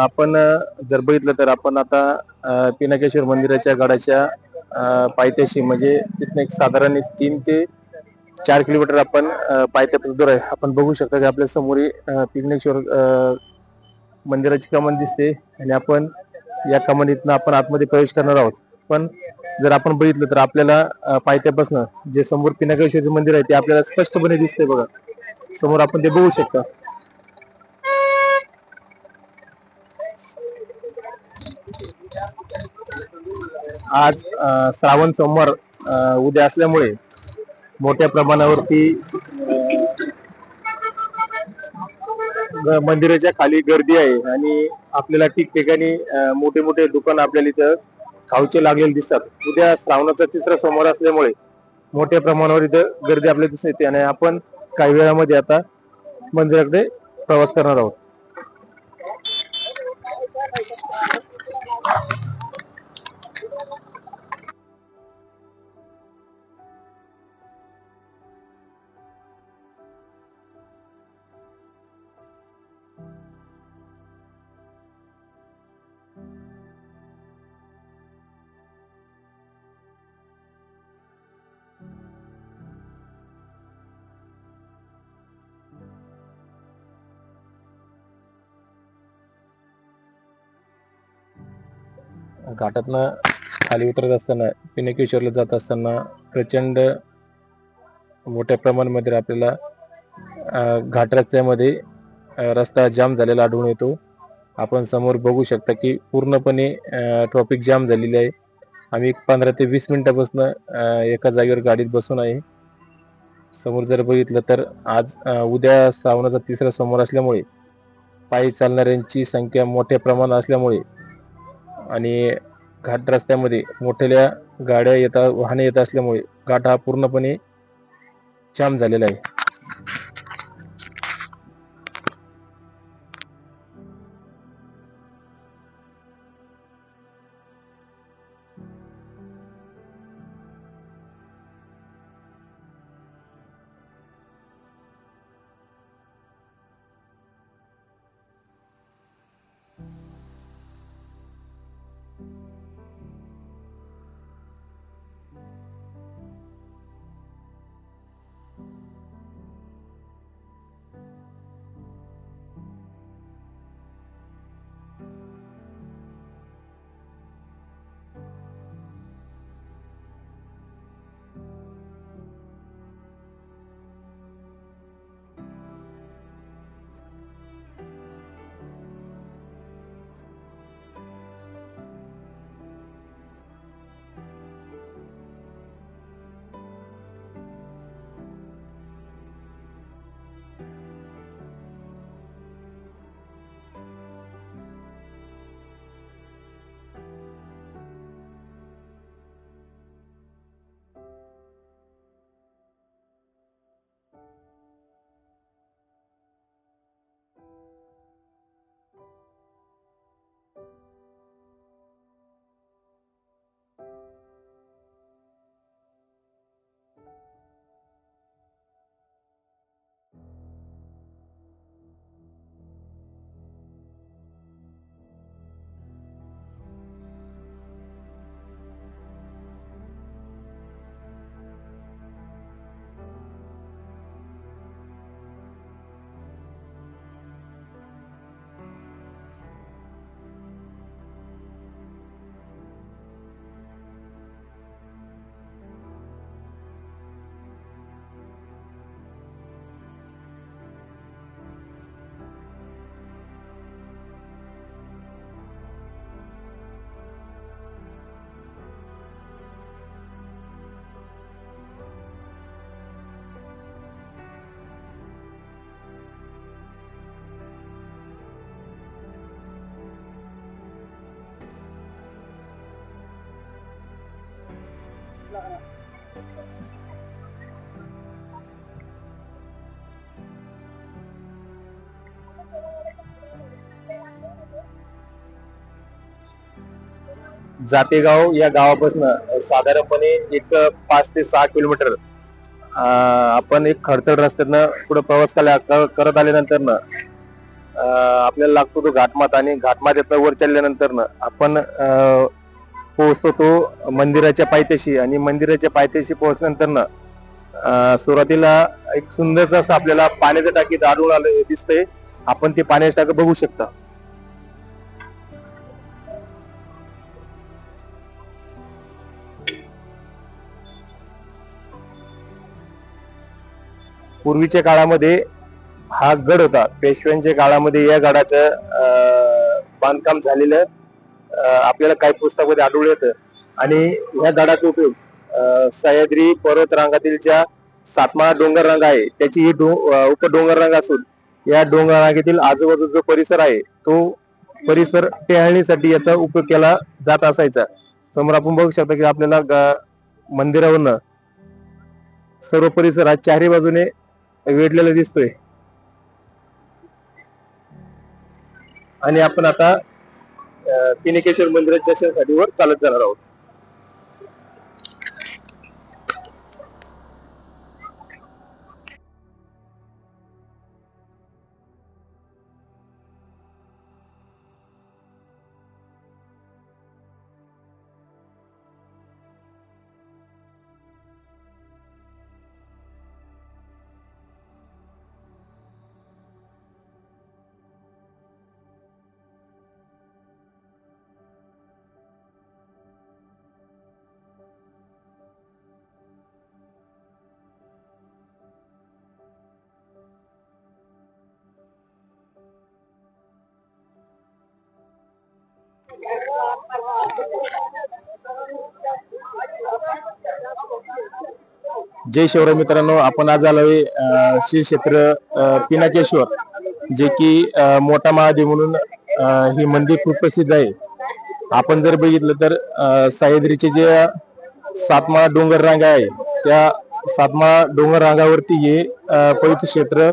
आपण जर बघितलं तर आपण आता पिनाकेश्वर मंदिराच्या गडाच्या पायथ्याशी म्हणजे तिथनं एक साधारण एक तीन ते चार किलोमीटर आपण पायथ्यापासून दूर आहे. आपण बघू शकता की आपल्यासमोर ही, मंदिराची कमान दिसते आणि आपण या कमानीतनं आपण आतमध्ये प्रवेश करणार आहोत. पण जर आपण बघितलं तर आपल्याला पायथ्यापासून जे समोर पिनाकेश्वरचे मंदिर आहे ते आपल्याला स्पष्टपणे दिसते बघा. समोर आपण ते बघू शकता. आज श्रावण सोमवार उद्या असल्यामुळे मोठ्या प्रमाणावरती मंदिराच्या खाली गर्दी आहे आणि आपल्याला ठिकठिकाणी मोठे मोठे दुकान आपल्याला इथं खाऊचे लागलेले दिसतात. उद्या श्रावणाचा तिसरा सोमवार असल्यामुळे मोठ्या प्रमाणावर इथं गर्दी आपल्याला दिसून येते आणि आपण काही वेळामध्ये आता मंदिराकडे प्रवास करणार आहोत. घाटातनं खाली उतरत असताना पिनकेश्वरला जात असताना प्रचंड मोठ्या प्रमाणामध्ये आपल्याला घाट रस्त्यामध्ये रस्ता जाम झालेला आढळून येतो. आपण समोर बघू शकता की पूर्णपणे ट्रॉफिक जाम झालेली आहे. आम्ही एक पंधरा ते वीस मिनिटापासून एका जागेवर गाडीत बसून आहे. समोर जर बघितलं तर आज उद्या श्रावणाचा तिसरा सोमवार असल्यामुळे पायी चालणाऱ्यांची संख्या मोठ्या प्रमाणात असल्यामुळे आणि घाट रस्त्यामध्ये मोठ्या गाड्या येतात वाहने येत असल्यामुळे घाट हा पूर्णपणे जाम झालेला आहे. जातेगाव या गावापासून साधारणपणे एक पाच ते सहा किलोमीटर आपण एक खडतड रस्त्यातनं पुढे प्रवास केला करत आल्यानंतर ना आपल्याला लागतो तो घाटमात आणि घाटमात्यातनं वर चढल्यानंतर ना आपण पोहोचतो तो मंदिराच्या पायथ्याशी आणि मंदिराच्या पायथ्याशी पोहोचल्यानंतर ना सुरुवातीला एक सुंदरस असं आपल्याला पाण्याचं टाकीत आढळून आलं दिसतंय. आपण ते पाण्याची टाकं बघू शकता. पूर्वीच्या काळामध्ये हा गड होता. पेशव्यांच्या काळामध्ये या गडाचं बांधकाम झालेलं आपल्याला काही पुस्तकामध्ये आढळून येतं. आणि या गडाचा उपयोग सह्याद्री पर्वत रांगातील ज्या सातमा डोंगर रांग आहे त्याची ही डो उपडोंगर रांग असून या डोंगर रांगेतील आजूबाजूचा जो परिसर आहे तो परिसर टेहाळणीसाठी याचा उपयोग केला जात असायचा. समोर आपण बघू शकता की आपल्याला ग- मंदिरावरनं सर्व परिसर हा चारही बाजूने वेढलेला दिसतोय. आणि आपण आता पिनिकेश्वर पिनेकेश्वर मंदिराच्या दर्शनासाठी वर चालत जाणार आहोत. जय शिवराय मित्रांनो आपण आज आलोय अं, श्री क्षेत्र अं, पिनाकेश्वर जे की मोठा महादेव म्हणून हे ही मंदिर खूप प्रसिद्ध आहे. आपण जर बघितलं तर सह्याद्रीचे जे सातमा डोंगर रांगा आहे त्या सातमा डोंगर रांगावरती हे पवित्र क्षेत्र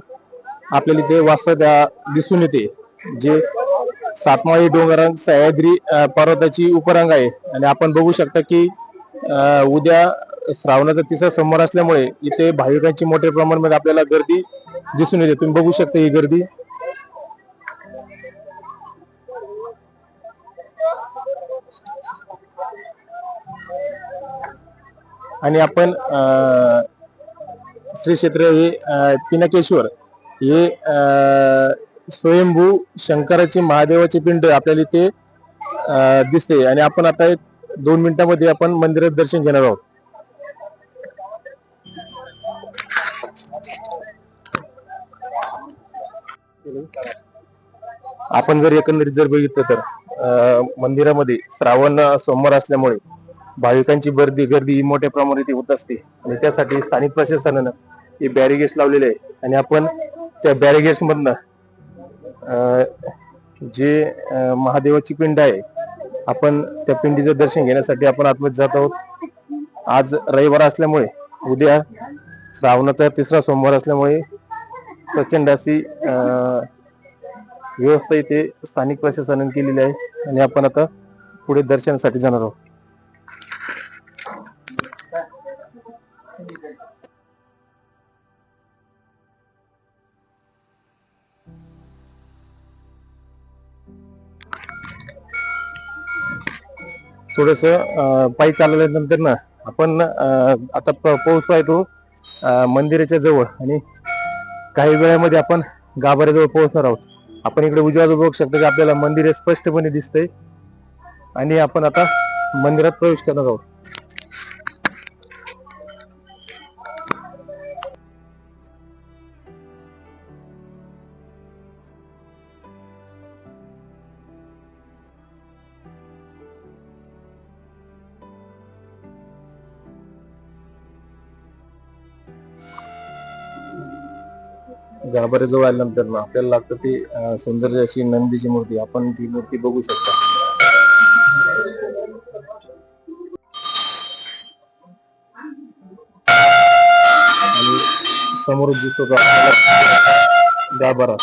आपल्याला इथे वास्तव दिसून येते जे सातमाळी डोंगर सह्याद्री पर्वताची उपरांग आहे. आणि आपण बघू शकता की उद्या श्रावणाचा तिसरा सोमवार असल्यामुळे इथे भाविकांची मोठ्या प्रमाणामध्ये आपल्याला गर्दी दिसून येते. तुम्ही बघू शकता ही गर्दी. आणि आपण श्री क्षेत्र हे अं, पिनाकेश्वर हे स्वयंभू शंकराची महादेवाची पिंड आपल्याला इथे दिसते. आणि आपण आता एक दोन मिनिटांमध्ये आपण मंदिरात दर्शन घेणार आहोत. आपण जर एकंदरीत जर बघितलं तर अं, मंदिरामध्ये श्रावण सोमवार असल्यामुळे भाविकांची गर्दी गर्दी ही मोठ्या प्रमाणात इथे होत असते. आणि त्यासाठी स्थानिक प्रशासनानं हे बॅरिगेट्स लावलेले आहे. आणि आपण त्या बॅरिगेट्स मधनं जे महादेवाची पिंड आहे आपण त्या पिंडीचं दर्शन घेण्यासाठी आपण आतमध्ये जात आहोत. आज रविवार असल्यामुळे उद्या श्रावणाचा तिसरा सोमवार असल्यामुळे प्रचंड अशी व्यवस्था इथे स्थानिक प्रशासनाने केलेली आहे. आणि आपण आता पुढे दर्शनासाठी जाणार आहोत. थोडस पायी चालल्यानंतर ना आपण आता प- आहे तो मंदिराच्या जवळ आणि काही वेळामध्ये आपण गाभाऱ्याजवळ पोहोचणार आहोत. आपण इकडे उजव्या बघू शकतो की आपल्याला मंदिर हे स्पष्टपणे दिसतंय. आणि आपण आता मंदिरात प्रवेश करणार आहोत. गाभाऱ्याजवळ आल्यानंतर ना आपल्याला लागतं ती सौंदर्य सुंदर अशी नंदीची मूर्ती. आपण ती मूर्ती बघू शकता. आणि समोर दिसतो गाभारा.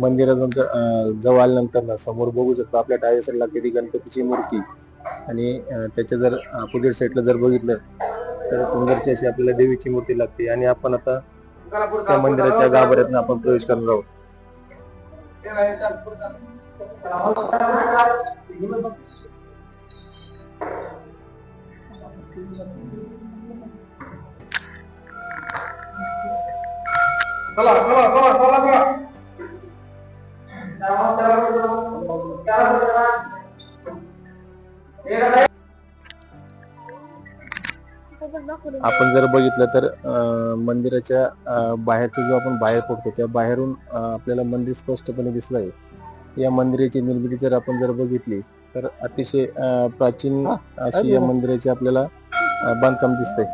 मंदिरानंतर जवळ आल्यानंतर ना समोर बघू शकतो. आपल्या डाव्या साईडला ती गणपतीची मूर्ती आणि त्याच्या जर अपोजिट साईडला जर बघितलं तर सुंदरशी अशी आपल्याला देवीची मूर्ती लागते. आणि आपण आता त्या मंदिराच्या गाभाऱ्यातून आपण प्रवेश करणार आहोत. आपण जर बघितलं तर मंदिराच्या बाहेरचा जो आपण बाहेर पडतो त्या बाहेरून आपल्याला मंदिर स्पष्टपणे दिसलं आहे. या मंदिराची निर्मिती जर आपण जर बघितली तर अतिशय प्राचीन अशी या मंदिराची आपल्याला बांधकाम दिसतंय.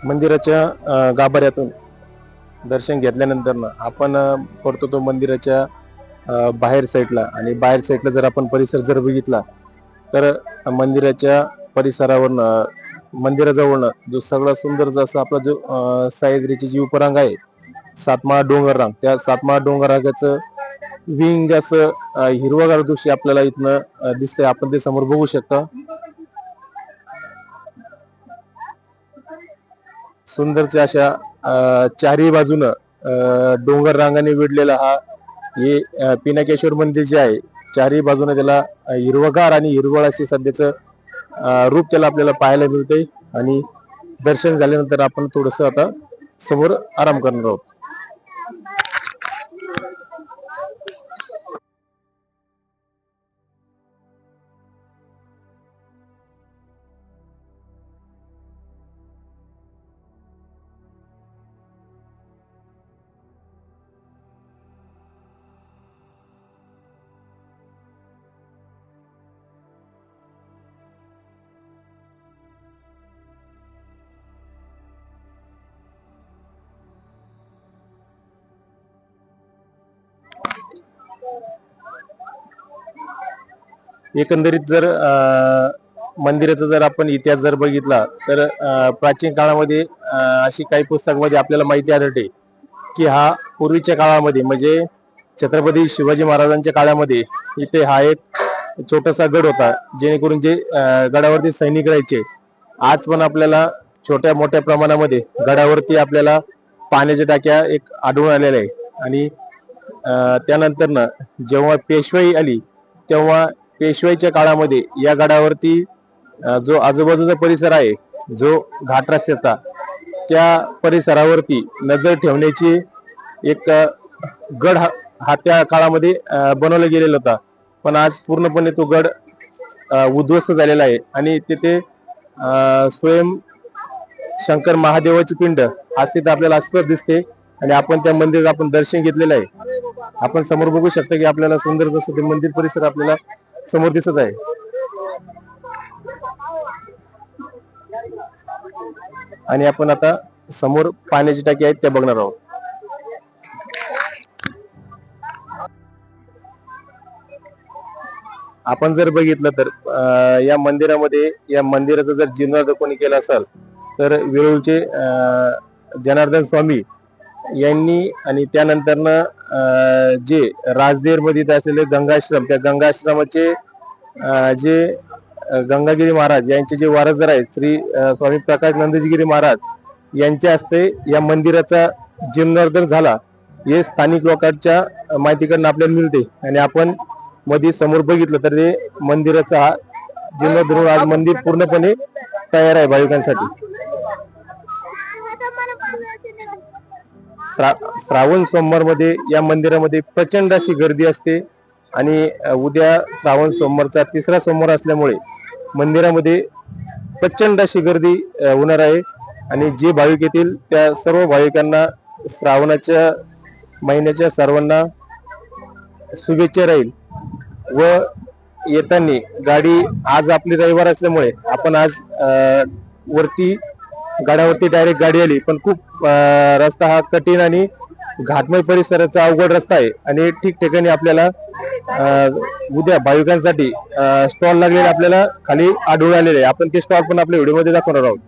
मंदिराच्या गाभाऱ्यातून दर्शन घेतल्यानंतर ना आपण पडतो तो मंदिराच्या बाहेर साईडला. आणि बाहेर साईडला जर आपण परिसर जर बघितला तर मंदिराच्या परिसरावर मंदिराजवळनं जो सगळा सुंदर जसं आपला जो अं, सह्याद्रीची जी उपरांग आहे सातमा डोंगर रांग त्या सातमा डोंगर रांगाचं विंग असं हिरवगार दृश्य आपल्याला इथनं दिसतंय. आपण ते समोर बघू शकता. सुंदरच्या अशा चारही बाजूनं अं, डोंगर रांगाने वेढलेला हा हे पिनाकेश्वर मंदिर जे आहे चारही बाजूने त्याला हिरवगार आणि हिरवळ अशी सध्याचं रूप त्याला आपल्याला पाहायला मिळतंय आणि दर्शन झाल्यानंतर आपण थोडस आता समोर आराम करणार आहोत. एकंदरीत जर मंदिराचा जर आपण इतिहास जर बघितला तर प्राचीन काळामध्ये अशी काही पुस्तकामध्ये आपल्याला माहिती आढळते की हा पूर्वीच्या काळामध्ये म्हणजे छत्रपती शिवाजी महाराजांच्या काळामध्ये इथे हा एक छोटासा गड होता जेणेकरून जे गडावरती सैनिक राहायचे. आज पण आपल्याला छोट्या मोठ्या प्रमाणामध्ये गडावरती आपल्याला पाण्याच्या टाक्या एक आढळून आलेल्या आहे आणि त्यानंतरनं त्यानंतर ना जेव्हा पेशवाई आली तेव्हा पेशवाईच्या काळामध्ये या गडावरती जो आजूबाजूचा परिसर आहे जो घाट रस्त्याचा त्या परिसरावरती नजर ठेवण्याची एक गड हा हा त्या काळामध्ये बनवला गेलेला होता. पण आज पूर्णपणे तो गड उद्ध्वस्त झालेला आहे आणि तिथे स्वयं शंकर महादेवाची पिंड आज तिथे आपल्याला अस्पष्ट दिसते. आणि आपण त्या मंदिरात आपण दर्शन घेतलेलं आहे. आपण समोर बघू शकता की आपल्याला सुंदर जसं ते मंदिर परिसर आपल्याला समोर दिसत आहे. आणि आपण आता समोर पाण्याची टाकी आहेत त्या बघणार आहोत. आपण जर बघितलं तर अं, या मंदिरामध्ये या मंदिराचा जर जीर्णोद्धार कोणी केला असेल तर वेरूळचे अं, जनार्दन स्वामी यांनी आणि त्यानंतरनं जे राजदेरमध्ये असलेले गंगाश्रम त्या गंगाश्रमाचे जे गंगागिरी महाराज यांचे जे वारसदार आहेत श्री स्वामी प्रकाश नंदजीगिरी महाराज यांच्या हस्ते या मंदिराचा जीर्णोद्धार झाला. हे स्थानिक लोकांच्या माहितीकडनं आपल्याला मिळते आणि आपण मध्ये समोर बघितलं तर ते मंदिराचा हा जीर्णोद्धार आज मंदिर पूर्णपणे तयार आहे भाविकांसाठी श्रा- श्रावण सोमवारमध्ये या मंदिरामध्ये प्रचंड अशी गर्दी असते आणि उद्या श्रावण सोमवारचा तिसरा सोमवार असल्यामुळे मंदिरामध्ये प्रचंड अशी गर्दी होणार आहे. आणि जे भाविक येतील त्या सर्व भाविकांना श्रावणाच्या महिन्याच्या सर्वांना शुभेच्छा राहील. व येताना गाडी आज आपली रविवार असल्यामुळे आपण आज वरती गडावरती डायरेक्ट गाडी आली. पण खूप रस्ता हा कठीण आणि घाटमय परिसराचा अवघड रस्ता आहे. आणि ठिकठिकाणी आपल्याला उद्या भाविकांसाठी स्टॉल लागलेले आपल्याला खाली आढळून आलेले आहे. आपण ते स्टॉल पण आपल्या व्हिडिओमध्ये दाखवणार आहोत.